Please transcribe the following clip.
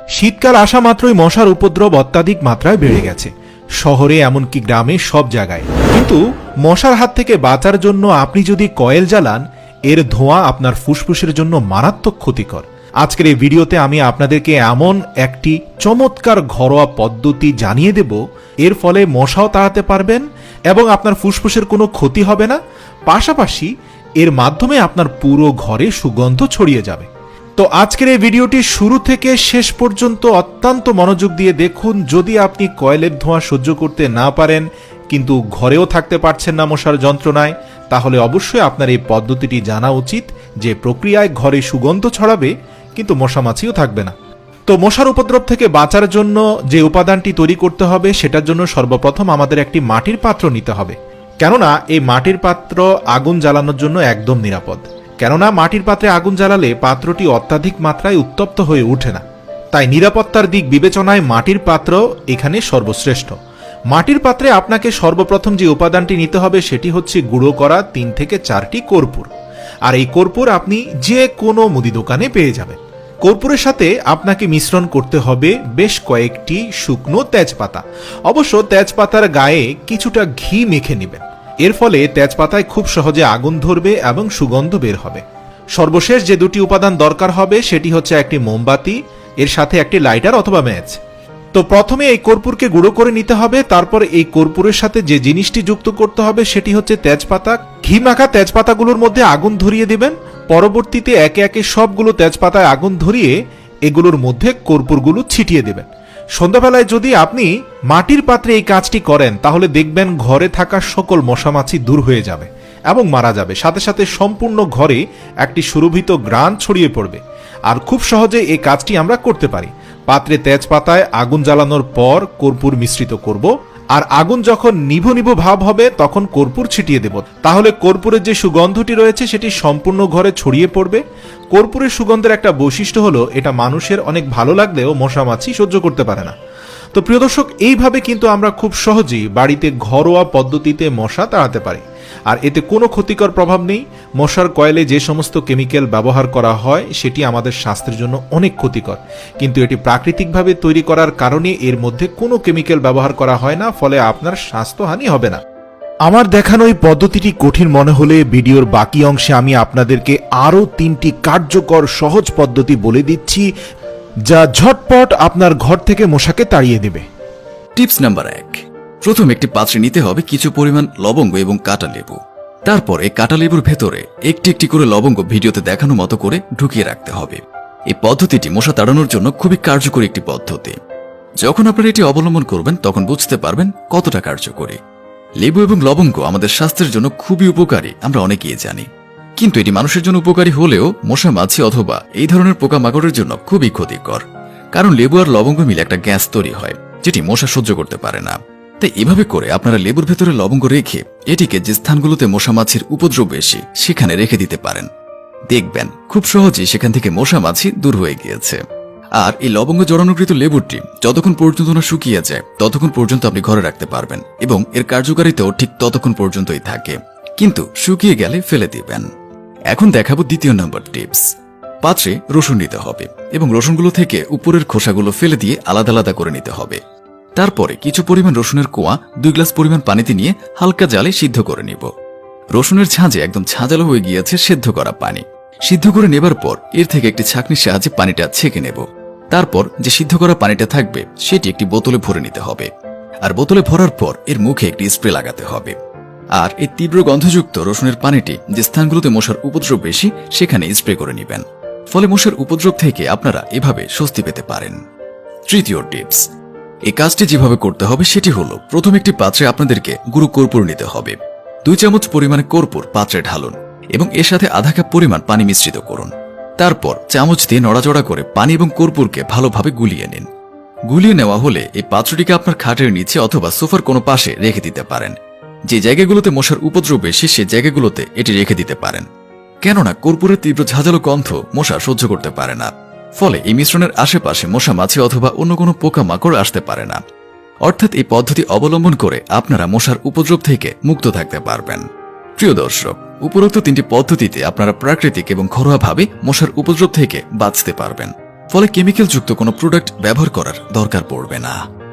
শীতকাল আসা মাত্রই মশার উপদ্রব অত্যাধিক মাত্রায় বেড়ে গেছে। শহরে এমনকি গ্রামে সব জায়গায়। কিন্তু মশার হাত থেকে বাঁচার জন্য আপনি যদি কয়েল জ্বালান, এর ধোঁয়া আপনার ফুসফুসের জন্য মারাত্মক ক্ষতিকর। আজকের এই ভিডিওতে আমি আপনাদেরকে এমন একটি চমৎকার ঘরোয়া পদ্ধতি জানিয়ে দেব। এর ফলে মশাও তাড়াতে পারবেন এবং আপনার ফুসফুসের কোনো ক্ষতি হবে না। পাশাপাশি এর মাধ্যমে আপনার পুরো ঘরে সুগন্ধ ছড়িয়ে যাবে। তো আজকের এই ভিডিওটি শুরু থেকে শেষ পর্যন্ত অত্যন্ত মনোযোগ দিয়ে দেখুন। যদি আপনি কয়েলের ধোঁয়া সহ্য করতে না পারেন, কিন্তু ঘরেও থাকতে পারছেন না মশার যন্ত্রণায়, তাহলে অবশ্যই আপনার এই পদ্ধতিটি জানা উচিত যে প্রক্রিয়ায় ঘরে সুগন্ধ ছড়াবে, কিন্তু মশামাছিও থাকবে না। তো মশার উপদ্রব থেকে বাঁচার জন্য যে উপাদানটি তৈরি করতে হবে, সেটার জন্য সর্বপ্রথম আমাদের একটি মাটির পাত্র নিতে হবে। কেননা, এই মাটির পাত্র আগুন জ্বালানোর জন্য একদম নিরাপদ। কেননা মাটির পাত্রে আগুন জ্বালালে পাত্রটি অত্যাধিক মাত্রায় উত্তপ্ত হয়ে ওঠে না। তাই নিরাপত্তার দিক বিবেচনায় মাটির পাত্র এখানে সর্বশ্রেষ্ঠ। মাটির পাত্রে আপনাকে সর্বপ্রথম যে উপাদানটি নিতে হবে সেটি হচ্ছে গুঁড়ো করা তিন থেকে চারটি কর্পূর। আর এই কর্পূর আপনি যে কোনো মুদি দোকানে পেয়ে যাবেন। কর্পূরের সাথে আপনাকে মিশ্রণ করতে হবে বেশ কয়েকটি শুকনো তেজপাতা। অবশ্য তেজপাতার গায়ে কিছুটা ঘি মেখে নেবেন। এর ফলে তেজপাতায় খুব সহজে আগুন ধরবে এবং সুগন্ধ বের হবে। সর্বশেষ যে দুটি উপাদান দরকার হবে, সেটি হচ্ছে একটি মোমবাতি, এর সাথে একটি লাইটার অথবা ম্যাচ। তো প্রথমে এই কর্পূরকে গুঁড়ো করে নিতে হবে, তারপর এই কর্পূরের সাথে যে জিনিসটি যুক্ত করতে হবে, সেটি হচ্ছে তেজপাতা। ঘি মাখা তেজপাতাগুলোর মধ্যে আগুন ধরিয়ে দেবেন। পরবর্তীতে একে একে সবগুলো তেজপাতায় আগুন ধরিয়ে এগুলোর মধ্যে কর্পূরগুলো ছিটিয়ে দেবেন। সন্ধ্যাবেলায় যদি আপনি মাটির পাত্রে এই কাজটি করেন, তাহলে দেখবেন ঘরে থাকা সকল মশামাছি দূর হয়ে যাবে এবং মারা যাবে। সাথে সাথে সম্পূর্ণ ঘরে একটি সুরভিত গ্রান ছড়িয়ে পড়বে। আর খুব সহজে এই কাজটি আমরা করতে পারি। পাত্রে তেজপাতায় আগুন জ্বালানোর পর কর্পূর মিশ্রিত করব আর আগুন যখন নিভু নিভু ভাব হবে, তখন কর্পূর ছিটিয়ে দেব। তাহলে কর্পূরের যে সুগন্ধটি রয়েছে, সেটি সম্পূর্ণ ঘরে ছড়িয়ে পড়বে। কর্পূরের সুগন্ধের একটা বৈশিষ্ট্য হলো, এটা মানুষের অনেক ভালো লাগলেও মশামাছি সহ্য করতে পারে না। তো প্রিয় দর্শক, এইভাবে কিন্তু আমরা খুব সহজেই বাড়িতে ঘরোয়া পদ্ধতিতে মশা তাড়াতে পারি। আর এতে কোনো ক্ষতিকর প্রভাব নেই। মশার কয়েলে যে সমস্ত কেমিক্যাল ব্যবহার করা হয়, সেটি আমাদের স্বাস্থ্যের জন্য অনেক ক্ষতিকর। কিন্তু এটি প্রাকৃতিকভাবে তৈরি করার কারণে এর মধ্যে কোনো কেমিক্যাল ব্যবহার করা হয় না, ফলে আপনার স্বাস্থ্যহানি হবে না। আমার দেখানো এই পদ্ধতিটি কঠিন মনে হলে ভিডিওর বাকি অংশে আমি আপনাদেরকে আরও তিনটি কার্যকর সহজ পদ্ধতি বলে দিচ্ছি, যা ঝটপট আপনার ঘর থেকে মশাকে তাড়িয়ে দেবে। টিপস নাম্বার এক প্রথম একটি পাত্রে নিতে হবে কিছু পরিমাণ লবঙ্গ এবং কাটা লেবু। তারপরে কাটা লেবুর ভেতরে একটি একটি করে লবঙ্গ ভিডিওতে দেখানো মতো করে ঢুকিয়ে রাখতে হবে। এই পদ্ধতিটি মশা তাড়ানোর জন্য খুবই কার্যকরী একটি পদ্ধতি। যখন আপনারা এটি অবলম্বন করবেন, তখন বুঝতে পারবেন কতটা কার্যকরী। লেবু এবং লবঙ্গ আমাদের স্বাস্থ্যের জন্য খুবই উপকারী, আমরা অনেকেই জানি। কিন্তু এটি মানুষের জন্য উপকারী হলেও মশা, মাছি অথবা এই ধরনের পোকামাকড়ের জন্য খুবই ক্ষতিকর। কারণ লেবু আর লবঙ্গ মিলে একটা গ্যাস তৈরি হয়, যেটি মশা সহ্য করতে পারে না। তাই এভাবে করে আপনারা লেবুর ভেতরে লবঙ্গ রেখে এটিকে যে স্থানগুলোতে মশা মাছির উপদ্রব বেশি, সেখানে রেখে দিতে পারেন। দেখবেন, খুব সহজেই সেখান থেকে মশা মাছি দূর হয়ে গিয়েছে। আর এই লবঙ্গ জড়ানুকৃত লেবুটি যতক্ষণ পর্যন্ত না শুকিয়ে যায়, ততক্ষণ পর্যন্ত আপনি ঘরে রাখতে পারবেন এবং এর কার্যকারিতাও ঠিক ততক্ষণ পর্যন্তই থাকে। কিন্তু শুকিয়ে গেলে ফেলে দিবেন। এখন দেখাবো দ্বিতীয় নম্বর টিপস। পাত্রে রসুন নিতে হবে এবং রসুনগুলো থেকে উপরের খোসাগুলো ফেলে দিয়ে আলাদা আলাদা করে নিতে হবে। তারপরে কিছু পরিমাণ রসুনের কোয়া, দুই গ্লাস পরিমাণ পানিতে নিয়ে হালকা জালে সিদ্ধ করে নিব। রসুনের ঝাঁঝে একদম ঝাঁঝালো হয়ে গিয়েছে সেদ্ধ করা পানি। সিদ্ধ করে নেবার পর এর থেকে একটি ছাঁকনির সাহায্যে পানিটা ছেঁকে নেব। তারপর যে সিদ্ধ করা পানিটা থাকবে, সেটি একটি বোতলে ভরে নিতে হবে। আর বোতলে ভরার পর এর মুখে একটি স্প্রে লাগাতে হবে। আর এই তীব্র গন্ধযুক্ত রসুনের পানিটি যে স্থানগুলোতে মশার উপদ্রব বেশি, সেখানে স্প্রে করে নেবেন। ফলে মশার উপদ্রব থেকে আপনারা এভাবে স্বস্তি পেতে পারেন। তৃতীয় টিপস এই কাজটি যেভাবে করতে হবে সেটি হলো, প্রথম একটি পাত্রে আপনাদেরকে গুরু কর্পূর নিতে হবে। দুই চামচ পরিমাণে কর্পূর পাত্রে ঢালুন এবং এর সাথে আধা কাপ পরিমাণ পানি মিশ্রিত করুন। তারপর চামচ দিয়ে নড়াচড়া করে পানি এবং কর্পূরকে ভালোভাবে গুলিয়ে নিন। গুলিয়ে নেওয়া হলে এই পাত্রটিকে আপনার খাটের নিচে অথবা সোফার কোনো পাশে রেখে দিতে পারেন। যে জায়গাগুলোতে মশার উপদ্রব বেশি, সে জায়গাগুলোতে এটি রেখে দিতে পারেন। কেননা কর্পূরের তীব্র ঝাঁঝালো গন্ধ মশা সহ্য করতে পারে না। ফলে এই মিশ্রণের আশেপাশে মশা মাছি অথবা অন্য কোনো পোকামাকড় আসতে পারে না। অর্থাৎ এই পদ্ধতি অবলম্বন করে আপনারা মশার উপদ্রব থেকে মুক্ত থাকতে পারবেন। প্রিয় দর্শক, উপরোক্ত তিনটি পদ্ধতিতে আপনারা প্রাকৃতিক এবং ঘরোয়াভাবে মশার উপদ্রব থেকে বাঁচতে পারবেন। ফলে কেমিক্যালযুক্ত কোনো প্রোডাক্ট ব্যবহার করার দরকার পড়বে না।